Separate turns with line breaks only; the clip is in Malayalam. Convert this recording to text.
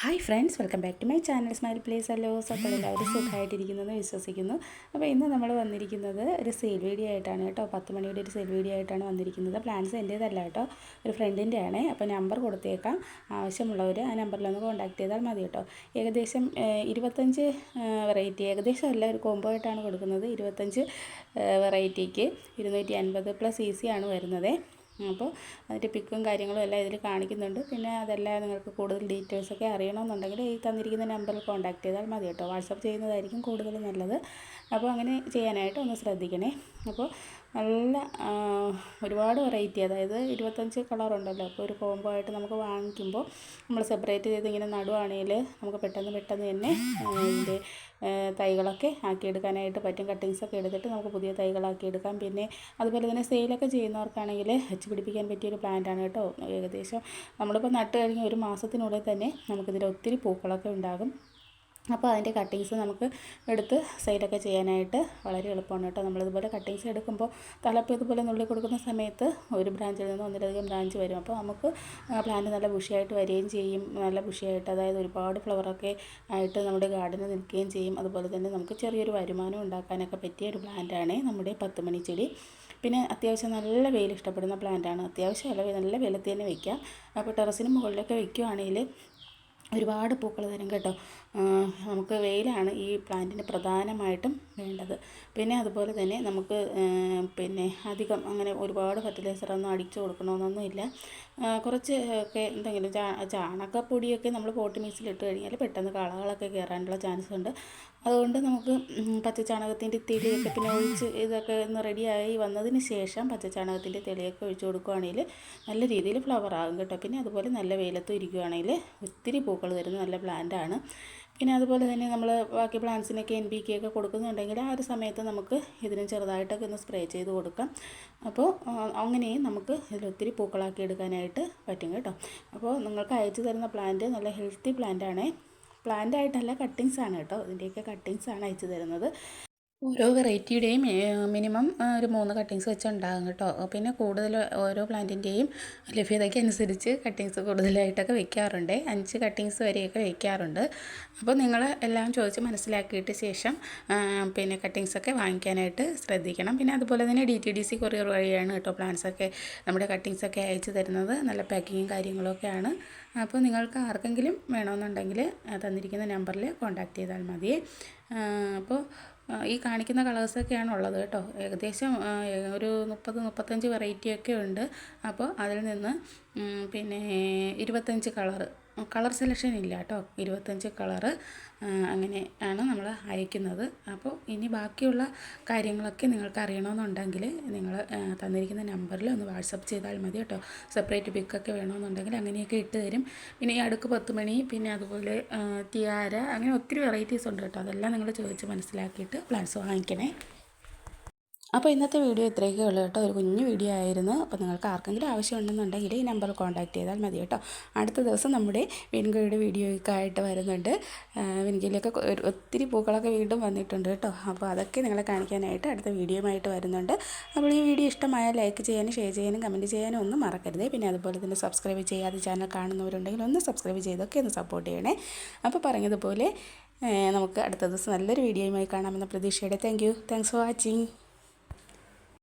Hi friends welcome back to my channel smile place അല്ലോ. അപ്പോൾ എല്ലാവരും സുഖമായിട്ടിരിക്കുന്നെന്ന് വിശ്വസിക്കുന്നു. അപ്പോൾ ഇന്ന് നമ്മൾ വന്നിരിക്കുന്നത് ഒരു സെയിൽ വീഡിയോ ആയിട്ടാണ് കേട്ടോ. പത്ത് മണിയുടെ ഒരു സെയിൽ വീഡിയോ ആയിട്ടാണ് വന്നിരിക്കുന്നത്. പ്ലാൻസ് എന്റേതല്ല കേട്ടോ. ഒരു ഫ്രണ്ടിന്റെ ആണ്. അപ്പോൾ നമ്പർ കൊടുത്തേക്കാം. ആവശ്യമുള്ളവർ ആ നമ്പറിലൊന്ന് കോൺടാക്ട് ചെയ്താൽ മതി കേട്ടോ. ഏകദേശം ഇരുപത്തഞ്ച് വെറൈറ്റി ഏകദേശം അല്ല ഒരു കോംബോ ആയിട്ടാണ് കൊടുക്കുന്നത്. ഇരുപത്തഞ്ച് വെറൈറ്റിക്ക്. ഇരുന്നൂറ്റി അൻപത് പ്ലസ് ഈസി ആണ് വരുന്നത്. അപ്പോൾ അതിന്റെ പിക്കും കാര്യങ്ങളും എല്ലാം ഇതിൽ കാണിക്കുന്നുണ്ട്. പിന്നെ അതെല്ലാം നിങ്ങൾക്ക് കൂടുതൽ ഡീറ്റെയിൽസൊക്കെ അറിയണമെന്നുണ്ടെങ്കിൽ ഈ തന്നിരിക്കുന്ന നമ്പറിൽ കോൺടാക്ട് ചെയ്താൽ മതി കേട്ടോ. വാട്സപ്പ് ചെയ്യുന്നതായിരിക്കും കൂടുതൽ നല്ലത്. അപ്പോൾ അങ്ങനെ ചെയ്യാനായിട്ട് ഒന്ന് ശ്രദ്ധിക്കണേ. അപ്പോൾ നല്ല ഒരുപാട് വെറൈറ്റി അതായത് ഇരുപത്തഞ്ച് കളറുണ്ടല്ലോ അപ്പോൾ ഒരു കോംബോ ആയിട്ട് നമുക്ക് വാങ്ങിക്കുമ്പോൾ നമ്മൾ സെപ്പറേറ്റ് ചെയ്ത് ഇങ്ങനെ നടുവാണെങ്കിൽ നമുക്ക് പെട്ടെന്ന് പെട്ടെന്ന് തന്നെ ഇതിന്റെ തൈകളൊക്കെ ആക്കിയെടുക്കാനായിട്ട് പറ്റും. കട്ടിങ്സൊക്കെ എടുത്തിട്ട് നമുക്ക് പുതിയ തൈകളാക്കി എടുക്കാം പിന്നെ അതുപോലെ തന്നെ സെയിലൊക്കെ ചെയ്യുന്നവർക്കാണെങ്കിൽ വെച്ച് പിടിപ്പിക്കാൻ പറ്റിയൊരു പ്ലാന്റാണ് കേട്ടോ. ഏകദേശം നമ്മളിപ്പോൾ നട്ട് കഴിഞ്ഞ് ഒരു മാസത്തിനുള്ളിൽ തന്നെ നമുക്കിതിൽ ഒത്തിരി പൂക്കളൊക്കെ ഉണ്ടാകും. അപ്പോൾ അതിന്റെ കട്ടിങ്സ് നമുക്ക് എടുത്ത് സൈഡൊക്കെ ചെയ്യാനായിട്ട് വളരെ എളുപ്പമാണ് കേട്ടോ. നമ്മളിതുപോലെ കട്ടിങ്സ് എടുക്കുമ്പോൾ തലപ്പ് ഇതുപോലെ നുള്ളി കൊടുക്കുന്ന സമയത്ത് ഒരു ബ്രാഞ്ചിൽ നിന്ന് ഒന്നിലധികം ബ്രാഞ്ച് വരും. അപ്പോൾ നമുക്ക് പ്ലാന്റ് നല്ല ബുഷിയായിട്ട് വരികയും ചെയ്യും. നല്ല ബുഷിയായിട്ട് അതായത് ഒരുപാട് ഫ്ലവറൊക്കെ ആയിട്ട് നമ്മുടെ ഗാർഡനിൽ നിൽക്കുകയും ചെയ്യും. അതുപോലെ തന്നെ നമുക്ക് ചെറിയൊരു വരുമാനം ഉണ്ടാക്കാനൊക്കെ പറ്റിയ ഒരു പ്ലാന്റാണ് നമ്മുടെ പത്ത് മണി ചെടി. പിന്നെ അത്യാവശ്യം നല്ല വെയിൽ ഇഷ്ടപ്പെടുന്ന പ്ലാന്റാണ്. അത്യാവശ്യം അല്ല നല്ല വെയിലത്ത് തന്നെ വെക്കാം അപ്പോൾ ടെറസിന് മുകളിലൊക്കെ വയ്ക്കുകയാണെങ്കിൽ ഒരുപാട് പൂക്കൾ തരും കേട്ടോ. നമുക്ക് വെയിലാണ് ഈ പ്ലാന്റിന് പ്രധാനമായിട്ടും വേണ്ടത്. പിന്നെ അതുപോലെ തന്നെ നമുക്ക് പിന്നെ അധികം അങ്ങനെ ഒരുപാട് ഫെർട്ടിലൈസറൊന്നും അടിച്ചു കൊടുക്കണമെന്നൊന്നുമില്ല കുറച്ച് ഒക്കെ എന്തെങ്കിലും ചാ ചാണകപ്പൊടിയൊക്കെ നമ്മൾ പോട്ട് മിക്സിലിട്ട് കഴിഞ്ഞാൽ പെട്ടെന്ന് കളകളൊക്കെ കയറാനുള്ള ചാൻസ് ഉണ്ട്. അതുകൊണ്ട് നമുക്ക് പച്ചച്ചാണകത്തിന്റെ തെളിയൊക്കെ പിന്നെ ഒഴിച്ച് ഇതൊക്കെ ഒന്ന് റെഡിയായി വന്നതിന് ശേഷം പച്ചച്ചാണകത്തിന്റെ തെളിയൊക്കെ ഒഴിച്ച് കൊടുക്കുകയാണെങ്കിൽ നല്ല രീതിയിൽ ഫ്ലവർ ആകും കേട്ടോ. പിന്നെ അതുപോലെ നല്ല വെയിലത്തും ഇരിക്കുകയാണെങ്കിൽ ഒത്തിരി പൂക്കൾ തരുന്ന നല്ല പ്ലാന്റാണ് പിന്നെ അതുപോലെ തന്നെ നമ്മൾ ബാക്കി പ്ലാന്റ്സിനൊക്കെ എൻ പി കെ ഒക്കെ കൊടുക്കുന്നുണ്ടെങ്കിൽ ആ ഒരു സമയത്ത് നമുക്ക് ഇതിന് ചെറുതായിട്ടൊക്കെ ഒന്ന് സ്പ്രേ ചെയ്ത് കൊടുക്കാം. അപ്പോൾ അങ്ങനെയും നമുക്ക് ഇതിലൊത്തിരി പൂക്കളാക്കി എടുക്കാനായിട്ട് പറ്റും കേട്ടോ. അപ്പോൾ നിങ്ങൾക്ക് അയച്ചു തരുന്ന പ്ലാന്റ് നല്ല ഹെൽത്തി പ്ലാന്റ് ആണേ. പ്ലാന്റ് ആയിട്ടല്ല കട്ടിങ്സ് ആണ് കേട്ടോ. ഇതിന്റെയൊക്കെ കട്ടിങ്സ് ആണ് അയച്ചു തരുന്നത്. ഓരോ വെറൈറ്റിയുടെയും മിനിമം ഒരു മൂന്ന് കട്ടിങ്സ് വെച്ച് ഉണ്ടാകും കേട്ടോ പിന്നെ കൂടുതൽ ഓരോ പ്ലാന്റിന്റെയും ലഭ്യതയ്ക്ക് അനുസരിച്ച് കട്ടിങ്സ് കൂടുതലായിട്ടൊക്കെ വെക്കാറുണ്ട്. അഞ്ച് കട്ടിങ്സ് വരെയൊക്കെ വെക്കാറുണ്ട്. അപ്പോൾ നിങ്ങൾ എല്ലാം ചോദിച്ച് മനസ്സിലാക്കിയിട്ട് ശേഷം പിന്നെ കട്ടിങ്സൊക്കെ വാങ്ങിക്കാനായിട്ട് ശ്രദ്ധിക്കണം. പിന്നെ അതുപോലെ തന്നെ D T D C courier വഴിയാണ് കേട്ടോ പ്ലാന്റ്സൊക്കെ നമ്മുടെ കട്ടിങ്സൊക്കെ അയച്ചു തരുന്നത്. നല്ല പാക്കിങ്ങും കാര്യങ്ങളൊക്കെയാണ്. അപ്പോൾ നിങ്ങൾക്ക് ആർക്കെങ്കിലും വേണമെന്നുണ്ടെങ്കിൽ തന്നിരിക്കുന്ന നമ്പറിൽ കോൺടാക്റ്റ് ചെയ്താൽ മതി അപ്പോൾ ഈ കാണിക്കുന്ന കളേഴ്സൊക്കെയാണ് ഉള്ളത് കേട്ടോ. ഏകദേശം ഒരു മുപ്പത് മുപ്പത്തഞ്ച് വെറൈറ്റിയൊക്കെ ഉണ്ട്. അപ്പോൾ അതിൽ നിന്ന് പിന്നെ ഇരുപത്തഞ്ച് കളറ് കളർ സെലക്ഷൻ ഇല്ല കേട്ടോ. ഇരുപത്തഞ്ച് കളറ് അങ്ങനെ ആണ് നമ്മൾ അയക്കുന്നത്. അപ്പോൾ ഇനി ബാക്കിയുള്ള കാര്യങ്ങളൊക്കെ നിങ്ങൾക്ക് അറിയണമെന്നുണ്ടെങ്കിൽ നിങ്ങൾ തന്നിരിക്കുന്ന നമ്പറിൽ ഒന്ന് വാട്സപ്പ് ചെയ്താൽ മതി കേട്ടോ. സെപ്പറേറ്റ് പിക്കൊക്കെ വേണമെന്നുണ്ടെങ്കിൽ അങ്ങനെയൊക്കെ ഇട്ട് തരും. പിന്നെ ഈ അടുക്ക് പത്ത് മണി പിന്നെ അതുപോലെ തിയാര അങ്ങനെ ഒത്തിരി വെറൈറ്റീസ് ഉണ്ട് കേട്ടോ. അതെല്ലാം നിങ്ങൾ ചോദിച്ച് മനസ്സിലാക്കിയിട്ട് പ്ലാൻസ് വാങ്ങിക്കണേ. അപ്പോൾ ഇന്നത്തെ വീഡിയോ ഇത്രയൊക്കെ ഉള്ളൂ കേട്ടോ. ഒരു കുഞ്ഞു വീഡിയോ ആയിരുന്നു. അപ്പോൾ നിങ്ങൾക്ക് ആർക്കെങ്കിലും ആവശ്യമുണ്ടെന്നുണ്ടെങ്കിൽ ഈ നമ്പറിൽ കോൺടാക്ട് ചെയ്താൽ മതി കേട്ടോ. അടുത്ത ദിവസം നമ്മുടെ വിൻഗോയുടെ വീഡിയോയൊക്കെ ആയിട്ട് വരുന്നുണ്ട്. വിൻകയിലൊക്കെ ഒത്തിരി പൂക്കളൊക്കെ വീണ്ടും വന്നിട്ടുണ്ട് കേട്ടോ. അപ്പോൾ അതൊക്കെ നിങ്ങളെ കാണിക്കാനായിട്ട് അടുത്ത വീഡിയോയുമായിട്ട് വരുന്നുണ്ട്. അപ്പോൾ ഈ വീഡിയോ ഇഷ്ടമായാൽ ലൈക്ക് ചെയ്യാനും ഷെയർ ചെയ്യാനും കമന്റ് ചെയ്യാനും ഒന്നും മറക്കരുത്. പിന്നെ അതുപോലെ തന്നെ സബ്സ്ക്രൈബ് ചെയ്യാതെ ചാനൽ കാണുന്നവരുണ്ടെങ്കിൽ ഒന്ന് സബ്സ്ക്രൈബ് ചെയ്തൊക്കെ ഒന്ന് സപ്പോർട്ട് ചെയ്യണേ. അപ്പോൾ പറഞ്ഞതുപോലെ നമുക്ക് അടുത്ത ദിവസം നല്ലൊരു വീഡിയോയുമായി കാണാമെന്ന പ്രതീക്ഷയുടെ. Thank you. Thanks for watching.